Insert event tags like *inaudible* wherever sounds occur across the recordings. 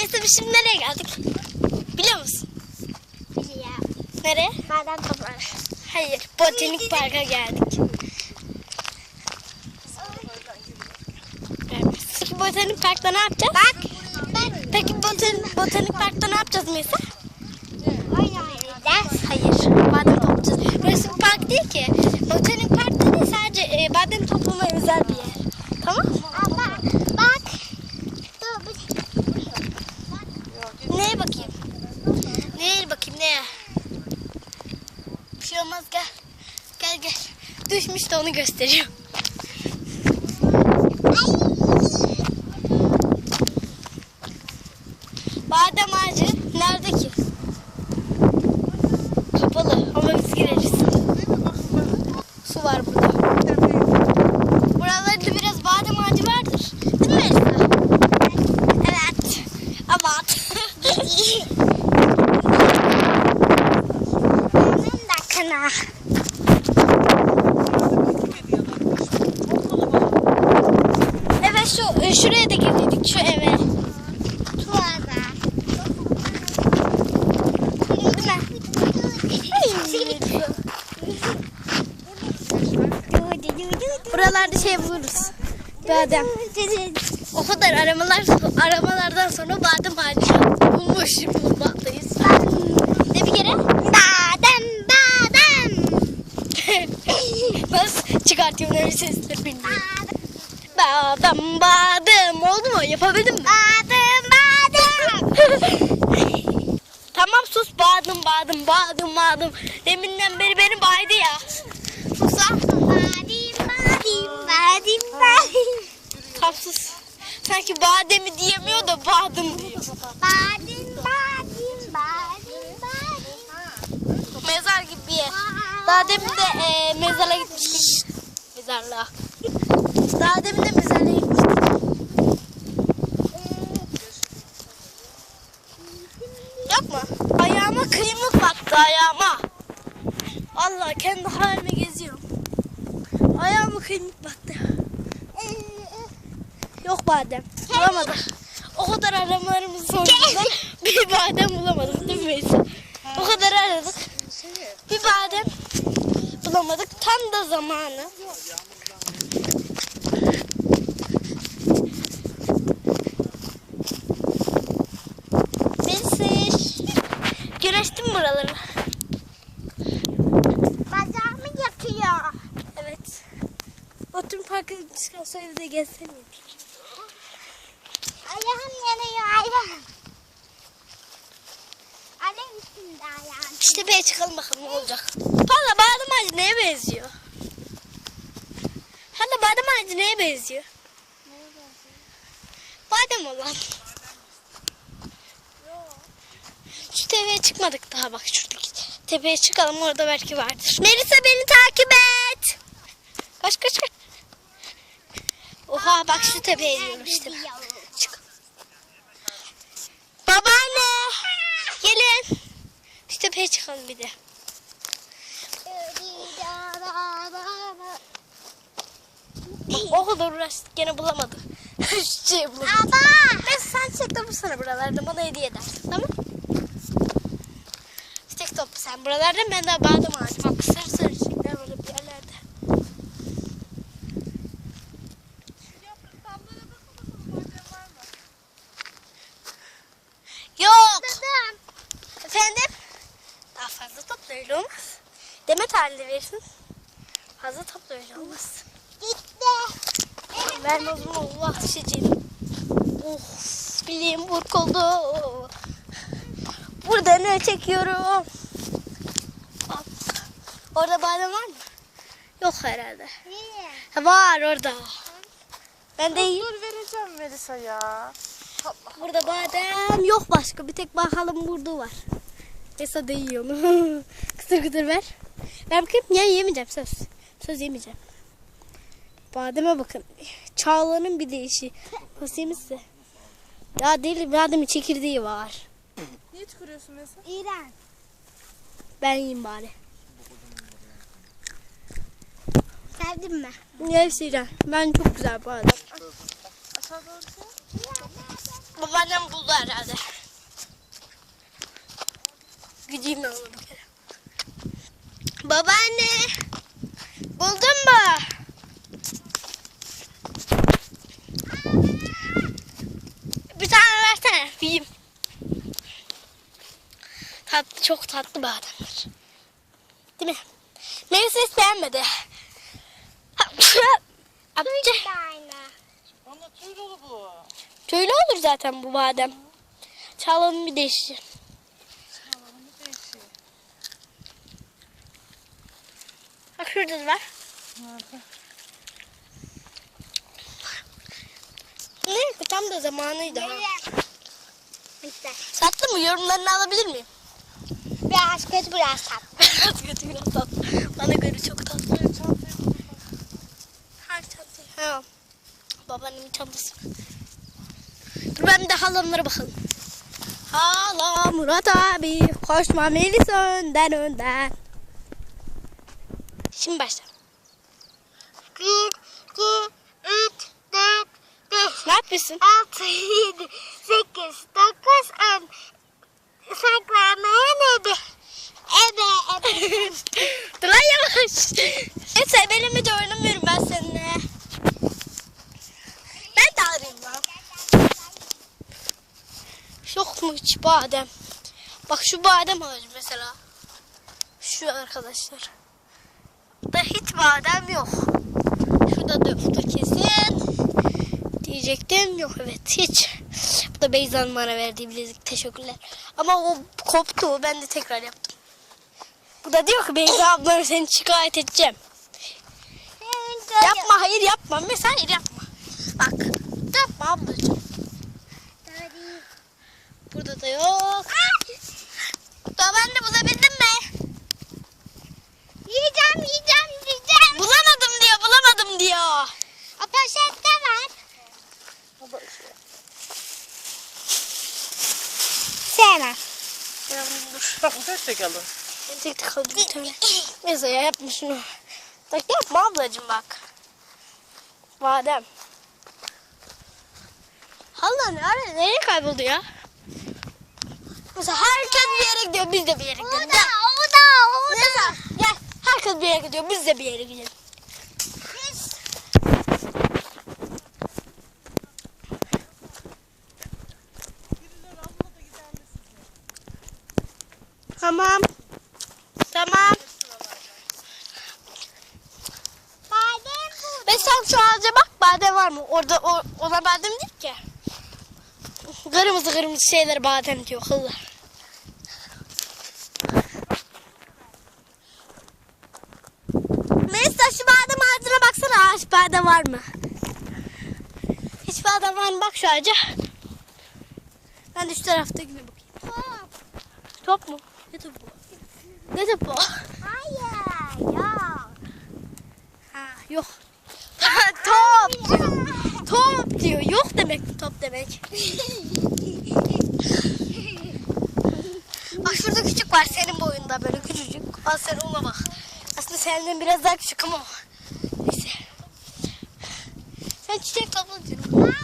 Neyse biz şimdi nereye geldik? Biliyor musun? Ya. Nereye? Maden topları. Hayır, botanik parka geldik. Evet. Peki botanik parkta ne yapacağız? Bak. Ben Peki botanik, botanik parkta ne yapacağız oyun oynayacağız. Hayır, badem toplayacağız. Burası bir park değil ki. Botanik park değil sadece e, badem toplamaya özel bir yer. Tamam mı? Ama bak. Dur bir Neye bakayım? Neye bakayım neye? Bir şey olmaz gel. Gel gel. Düşmüş de onu gösteriyor. Badem ağacı nerede ki? Kapalı ama biz gireriz. Su var burada. Buralarda biraz badem ağacı vardır. Değil mi Elsa? Evet. Aman. Benim de kına. Evet şu e, şuraya da girdik şu eve. Tuğada. Buralarda şey buluruz. Badem. O kadar aramalar aramalardan sonra badem ağacı bulmuş bulmaktayız. Ne bir kere? Badem badem. *laughs* Nasıl çıkartıyorum öyle sesler bilmiyorum. Badem badem oldu mu? Yapabildim mi? Badem badem. *laughs* Tamam sus bağırdım bağırdım bağırdım bağırdım. Deminden beri beni baydı ya. Susa. Badim badim badim badim. Tamam sus. Sanki bademi diyemiyor da bağırdım diyor. Badim badim badim. Mezar gibi bir yer. Demin de e, mezara gitmiştik. Mezarlığa. Daha demin de mezarlığa gitmiştik. Yok mu? Ayağıma kıymık battı ayağıma. Allah kendi halime geziyorum. Ayağıma kıymık battı. Yok badem. Bulamadık. O kadar aramalarımız sonucunda bir badem bulamadık değil mi Veysel? O kadar aradık. Bir badem bulamadık. Tam da zamanı. Melis. Buraları? Bacağımı yakıyor. Evet. Oturun parka çıkan sonra da gelsene. Ayağım yanıyor ayağım. Alev üstünde ayağım. İşte bir çıkalım bakalım ne olacak. Valla badem ağacı neye benziyor? Hala badem ağacı neye benziyor? Badem olan. Şu tepeye çıkmadık daha bak şuradaki. Tepeye çıkalım orada belki vardır. Melisa beni takip et. Koş koş koş. Oha bak şu tepeye gidiyorum işte. Çık. Babaanne. Gelin. Şu tepeye çıkalım bir de. O kadar uğraştık gene bulamadık. *laughs* Şu şeyi bulamadık. Ama. Ben sen çiçek topu sana buralarda bana hediye edersin tamam sen buralarda ben de badem ağacı. Bak sarı sarı çiçekler var hep yerlerde. Yok. Dedim. Efendim? Daha fazla topla öyle olmaz. Demet halinde verirsin. Fazla topla öyle olmaz. Gitti. Ben o zaman Allah düşeceğim. Of bileğim burkuldu. Burada ne çekiyorum? Orada badem var mı? Yok herhalde. Niye? Var orada. Ben de yiyeyim. Dur vereceğim Melisa ya. Burada badem yok başka. Bir tek bakalım burada var. Neyse de yiyorum. *laughs* kıtır kıtır ver. Ver bakayım. Ya yemeyeceğim söz. Söz yemeyeceğim. Bademe bakın. Çağla'nın bir değişi. Basayım size. Ya değil bademin çekirdeği var. Niye tükürüyorsun Melisa? İğrenç. Ben yiyeyim bari. Sevdin mi? Neyse İrem. Ben çok güzel doğru gel. Babaannem buldu herhalde. Gideyim ben ona bir kere. Babaanne. Buldun mu? Bir tane versene. Yiyeyim. Tatlı, çok tatlı bademler. Değil mi? Hiç beğenmedi. Amca. Da aynı. Ana tüy dolu bu. Şöyle olur zaten bu badem. Çalalım bir değişir. Çalalım bir değişiyor. Bak şurada da var. Nerede? Ne? Tam da zamanıydı. İşte. Sattı mı? Yorumlarını alabilir miyim? Biraz kötü biraz tatlı. *laughs* Biraz kötü biraz tatlı. Bana göre çok tatlı. Babaannemin çantası. Dur ben de halamlara bakalım. Hala Murat abi koşma Melis önden önden. Şimdi başla. Bir, iki, üç, dört, beş, Ne yapıyorsun? altı, yedi, sekiz, dokuz, on. Saklanmaya neydi? *laughs* Ebe, ebe. Dur lan yavaş. Neyse benimle de oynamıyorum ben seninle. Ben de arayayım lan. Badem? Bak şu badem ağacı mesela. Şu arkadaşlar. Da hiç badem yok. Şurada da yoktur kesin. Diyecektim yok evet hiç. Bu da Beyza'nın bana verdiği bilezik teşekkürler. Ama o koptu ben de tekrar yaptım. Bu da diyor ki Beyza ablanı seni şikayet edeceğim. Yapma hayır yapma. Mesela hayır yapma. Bak yapma ablacığım. Burada da yok. Daha ben de bulabildim mi? Yiyeceğim, yiyeceğim, yiyeceğim. Bulamadım diyor bulamadım diyor. O poşette var. Da. Sevmem. Ya dur. Bak bu tek tek alın. Tek tek tane. Neyse ya yapma şunu. Bak yapma ablacığım bak. Badem. Allah nereye, nereye kayboldu ya? Mesela herkes bir yere gidiyor biz de bir yere gidelim. Orada, Gel. orada, orada. Neyse gel. Herkes bir yere gidiyor biz de bir yere gidelim. Tamam. Tamam. Badem bu. Ve sen şu ağaca bak badem var mı? Orada o, ona badem değil ki. Kırmızı kırmızı şeyler badem diyor kıllar. Mesela şu badem ağacına baksana ağaç badem var mı? Hiç badem var mı? Bak şu ağaca. Ben de şu tarafta gibi bakayım. Top mu? Ne topu? Ne topu? Hayır, yok. Ha, yok. top. Top diyor. Yok demek top demek. *laughs* Bak şurada küçük var senin boyunda böyle küçücük. Al sen ona bak. Senden biraz daha küçük ama. Neyse. Sen çiçek topla yok.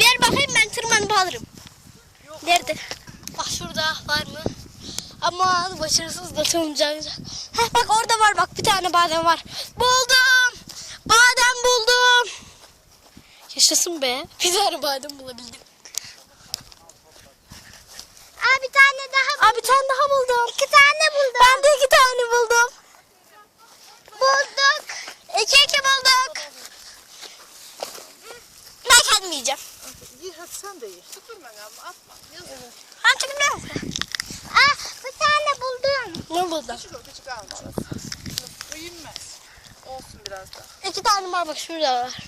Ver bakayım ben tırmanıp alırım. Nerede? Bak şurada var mı? Aman başarısız da tırmanacağım. Heh bak orada var bak bir tane badem var. Buldum. Badem buldum. Yaşasın be. Bir tane badem bulabildim. Aa, bir tane daha Aa bir tane daha buldum. İki tane buldum. Ben de iki tane buldum. Bulduk. İki iki bulduk. Ben kendim yiyeceğim. İyi hadi sen de ye. Tükürme ama atma. Yazık. Artık ne? Aa, bir tane buldum. Ne buldun? Küçük o küçük alma orası. Bu yenmez. Olsun biraz daha. İki tane var bak şurada var.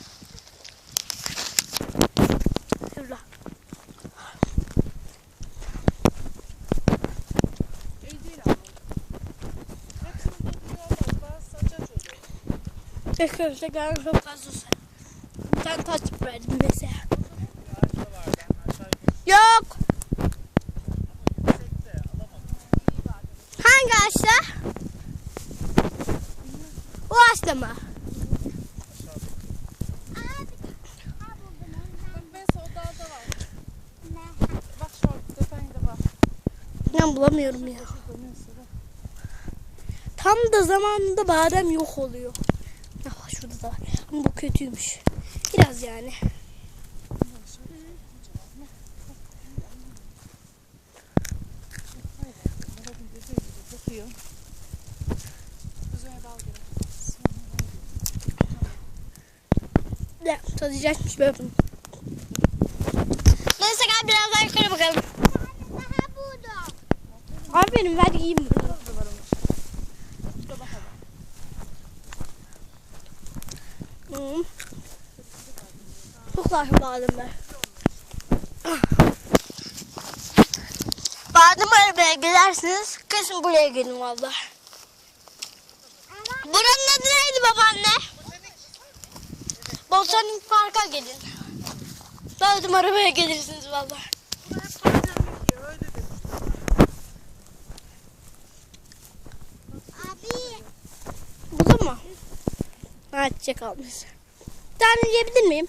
Arkadaşlar galiba çok fazla sen. Ben takip verdim mesela. Yok. Hangi ağaçta? O ağaçta mı? Ben bulamıyorum ya. Tam da zamanında badem yok oluyor bu kötüymüş. Biraz yani. Ya tadacakmış böyle bunu. Neyse gel biraz daha yukarı bakalım. Aferin ver yiyeyim bunu. Tadı var onun. Şurada bakalım. Hmm. Bademler. Badem arabaya gidersiniz. Kesin buraya gelin valla. Buranın adı neydi babaanne? Botanik Park'a gelin. Badem arabaya gelirsiniz valla. Abi. Bu mu? Ha çiçek almış. Bir tane yiyebilir miyim?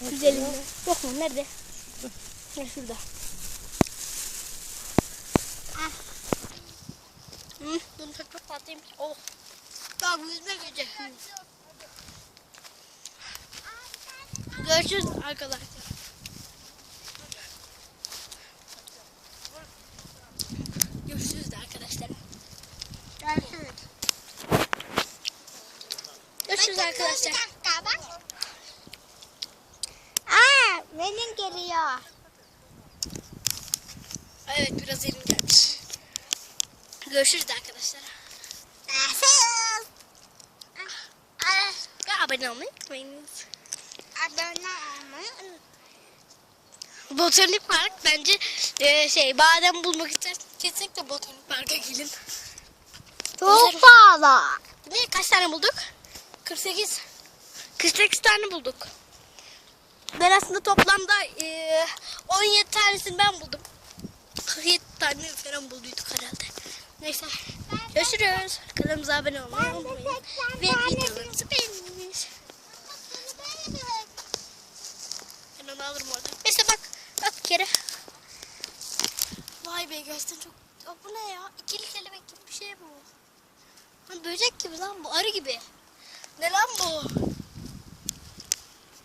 Güzelinde. Yok mu? Nerede? Ha, şurada. Ah. Hı, bunu çok çok tatlıyım. Oh. Daha yüzme gücü. Görüşürüz arkadaşlar. Görüşürüz de arkadaşlar. Görüşürüz. Görüşürüz arkadaşlar. Bir dakika bak. Aa, benim geliyor. Evet biraz elim gelmiş. Görüşürüz arkadaşlar. Ve abone olmayı unutmayınız. Abone olmayı unutmayın. Botanik Park bence e, şey badem bulmak isterseniz kesinlikle Botanik Park'a gelin. Çok pahalı. Ne kaç tane bulduk? 48. 48 tane bulduk. Ben aslında toplamda e, 17 tanesini ben buldum. 47 tane falan bulduyduk herhalde. Neyse. Görüşürüz. Kanalımıza abone olmayı unutmayın. Ve videolarımızı beğeniniz. Ben onu alırım oradan. Neyse bak. Bak bir kere. Vay be gerçekten çok... Ya bu ne ya? İkili kelebek gibi bir şey bu. Lan böcek gibi lan bu. Arı gibi. Ne lan bu?